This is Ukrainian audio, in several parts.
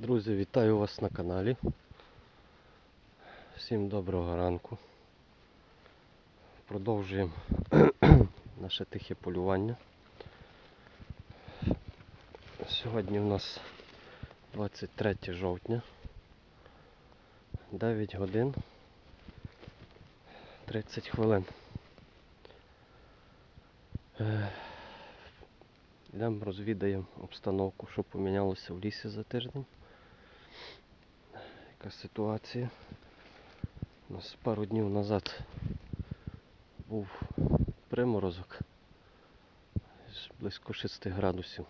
Друзі, вітаю вас на каналі. Всім доброго ранку. Продовжуємо наше тихе полювання. Сьогодні у нас 23 жовтня. 9 годин 30 хвилин. Е, Йдемо розвідаємо обстановку, що помінялося в лісі за тиждень. Яка ситуація? У нас пару днів назад був приморозок близько 6 градусів.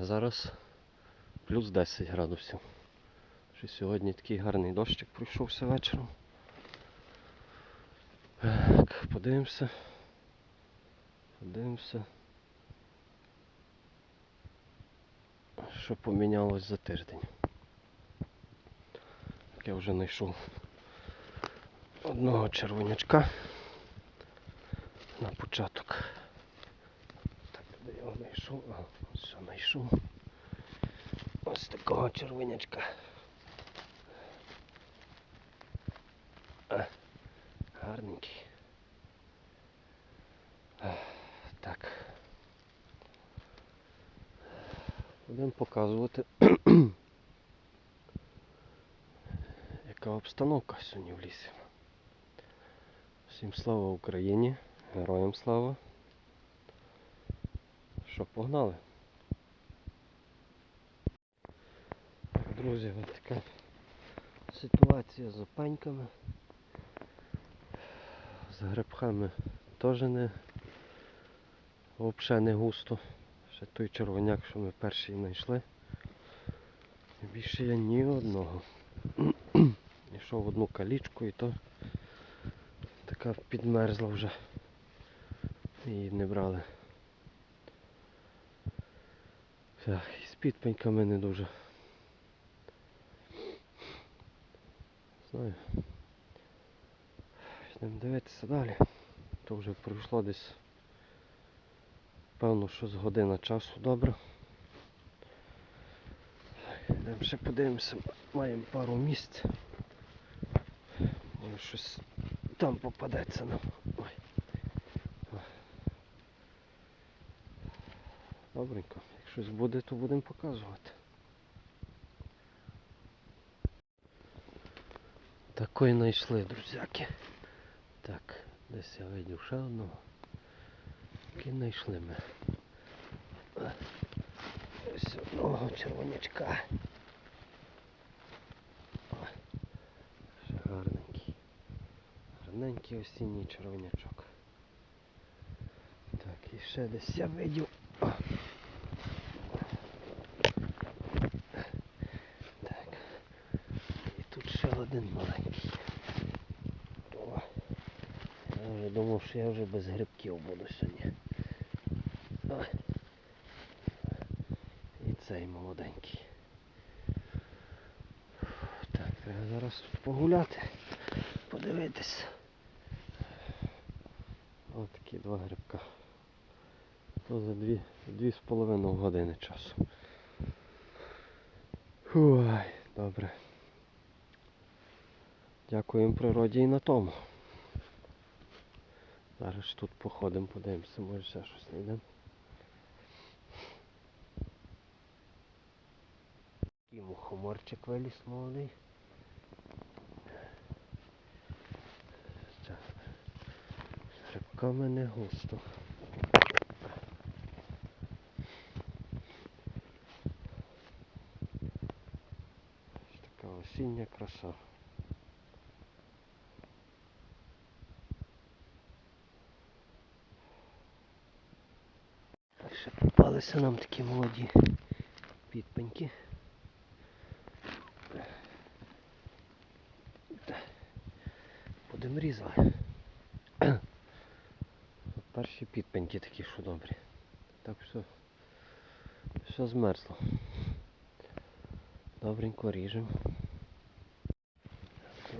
Зараз плюс 10 градусів. Ще сьогодні такий гарний дощик пройшовся вечором. Так, подивимося. Подивимося. Що помінялось за тиждень. Так я вже знайшов одного червонячка на початок. Так, де я його знайшов? Ага, ось знайшов. Ось такого червонячка. Гарненький. А, Так. Будемо показувати, яка обстановка сьогодні в лісі. Всім слава Україні, героям слава. Що, погнали? Друзі, ось така ситуація з опеньками. З грибками теж не взагалі не густо. Ще той червоняк, що ми перший знайшли. Більше я ні одного. Йшов одну калічку і то така підмерзла вже. Її не брали. Так, і з підпеньками не дуже. Знаю. Йдемо дивитися далі. То вже пройшло десь Певно, що з година часу добре. Йдемо ще подивимося, маємо пару місць. Може щось там попадеться нам. Ой. Добренько. Як щось буде, то будемо показувати. Такої знайшли, друзяки. Так, десь я видів ще одного. Таки знайшли ми. Ось одного червонячка. Ще гарненький. Гарненький осінній червонячок. Так, і ще десь я видів. О. Так. І тут ще один маленький. О. Я вже думав, що я вже без грибків буду сьогодні. І цей молоденький. Так, треба зараз тут погуляти, подивитись. Ось такі два грибка. То за дві, дві з половиною години часу. Ой, добре. Дякуємо природі і на тому. Зараз тут походимо, подивимося, може ще щось знайдемо. Такий мухоморчик виліз молодий. З грибками не густо. Ось така осіння краса. Так, ще попалися нам такі молоді підпеньки. Будемо різати. Перші підпеньки такі, що добрі. Так все, все змерзло. Добренько ріжемо.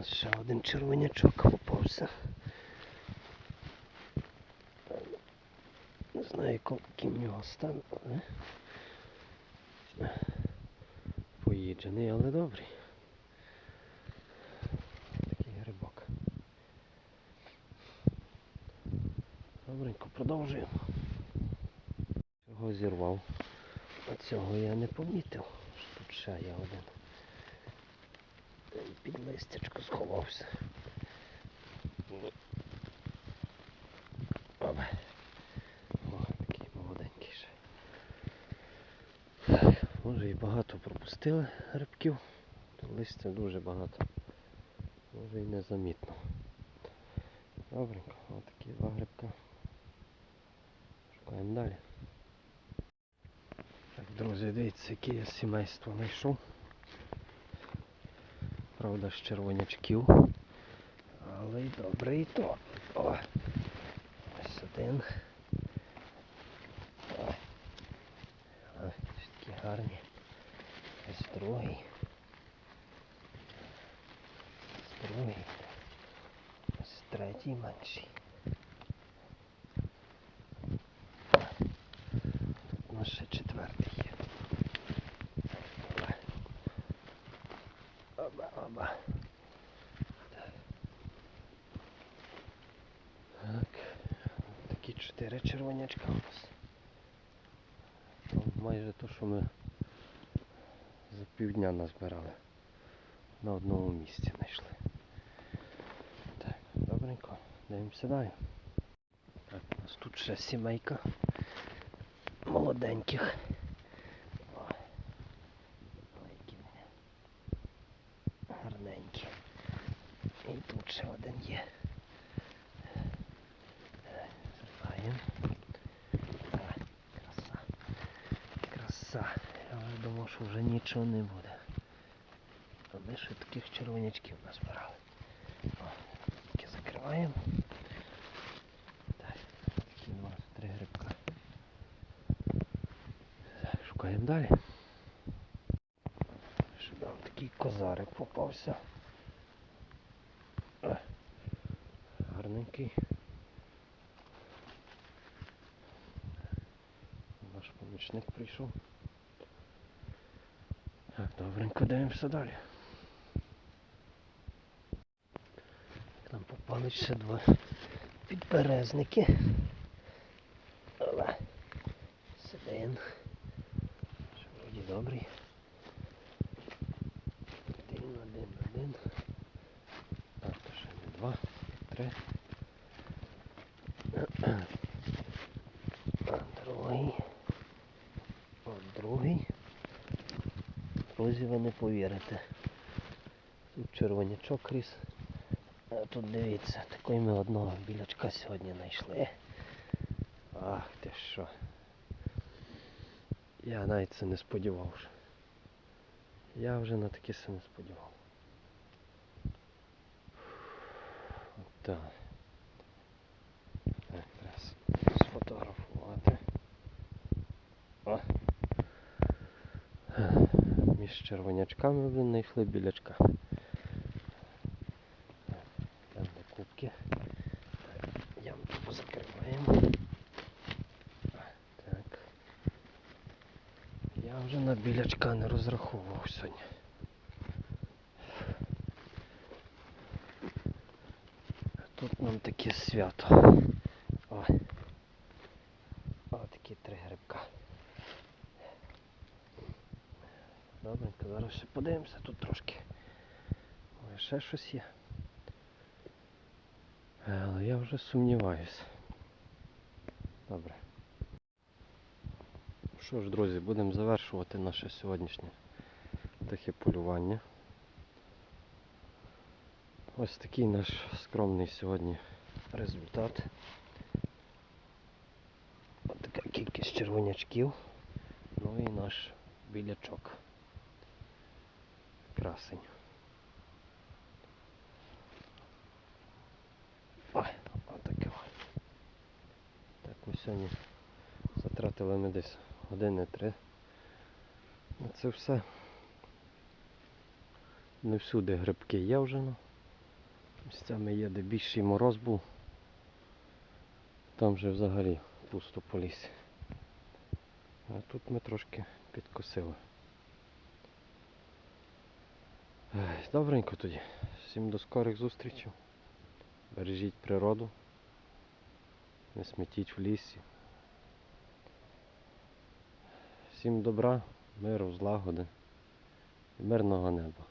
Ще один червонячок попався. Знаю, який в нього стан, але досліджений, але добрий. Такий грибок. Добренько, продовжуємо. Цього зірвав. А цього я не помітив. Тут ще є один. Під листячко сховався. Опа. О, такий молоденький ще. Так, може і багато пропустили грибків. Листя дуже багато. Може і незамітно. Добренько, отакі два грибка. Шукаємо далі. Так, друзі, дивіться, яке я сімейство знайшов. Правда, з червонячків. Але й добре і то. О, ось один. О, ось такі гарні. Ось другий. Ось другий. Третій менший. Тут у ще четвертий є. Оба, оба. Так. Такі чотири червонячка у нас. То майже то, що ми за півдня назбирали. На одному місці знайшли. Так, добренько. Дивимося далі. Так, у нас тут ще сімейка молоденьких. Гарненькі. І тут ще один є. Зриваємо. Краса. Краса. Я думав, що вже нічого не буде. Ми ще таких червонячків назбирали. О, таке закриваємо. Так, такі два, три грибка. Так, шукаємо далі. Ще там такий козарик попався. Е, Гарненький. Наш помічник прийшов. Так, добренько дивимося далі. Там попали ще два підберезники. Але один. Добрий. Один, один, один. А, то ще не два, три. Другий. От другий. Друзі, ви не повірите. Тут червонячок ріс. А тут дивіться, такий ми одного білячка сьогодні знайшли. Ах ти що. Я навіть це не сподівався. Я вже на таке це не сподівав. Так. Так, раз сфотографувати. О. Між червонячками знайшли білячка. Там де кубки. Так, Ямки позакриваємо. Так. Я вже на білячка не розраховував сьогодні. Тут нам таке свято. О. О, такі три грибка. Добренько, зараз ще подивимося тут трошки. Може ще щось є. Але я вже сумніваюся. Добре. Що ж, друзі, будемо завершувати наше сьогоднішнє тихе полювання. Ось такий наш скромний сьогодні результат. Ось така кількість червонячків. Ну і наш білячок. Красень. Ой, отаке. Так, ми сьогодні затратили ми десь години три. На це все. Не всюди грибки є вже. ну. Місцями є, де більший мороз був. Там вже взагалі пусто по лісі. А тут ми трошки підкосили. Добренько тоді. Всім до скорих зустрічей. Бережіть природу. Не смітіть в лісі. Всім добра, миру, злагоди і мирного неба.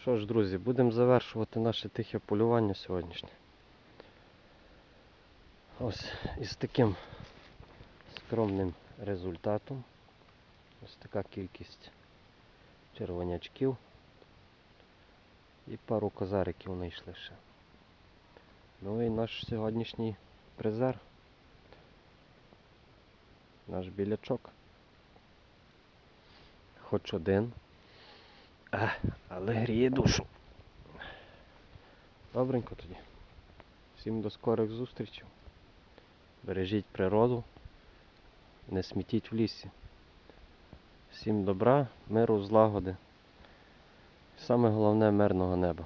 Що ж, друзі, будемо завершувати наше тихе полювання сьогоднішнє. Ось із таким скромним результатом. Ось така кількість червонячків. І пару козариків знайшли ще. Ну і наш сьогоднішній призер. Наш білячок. Хоч один. А, але гріє душу. Добренько тоді. Всім до скорих зустрічей. Бережіть природу. Не смітіть в лісі. Всім добра, миру, злагоди. Саме головне мирного неба.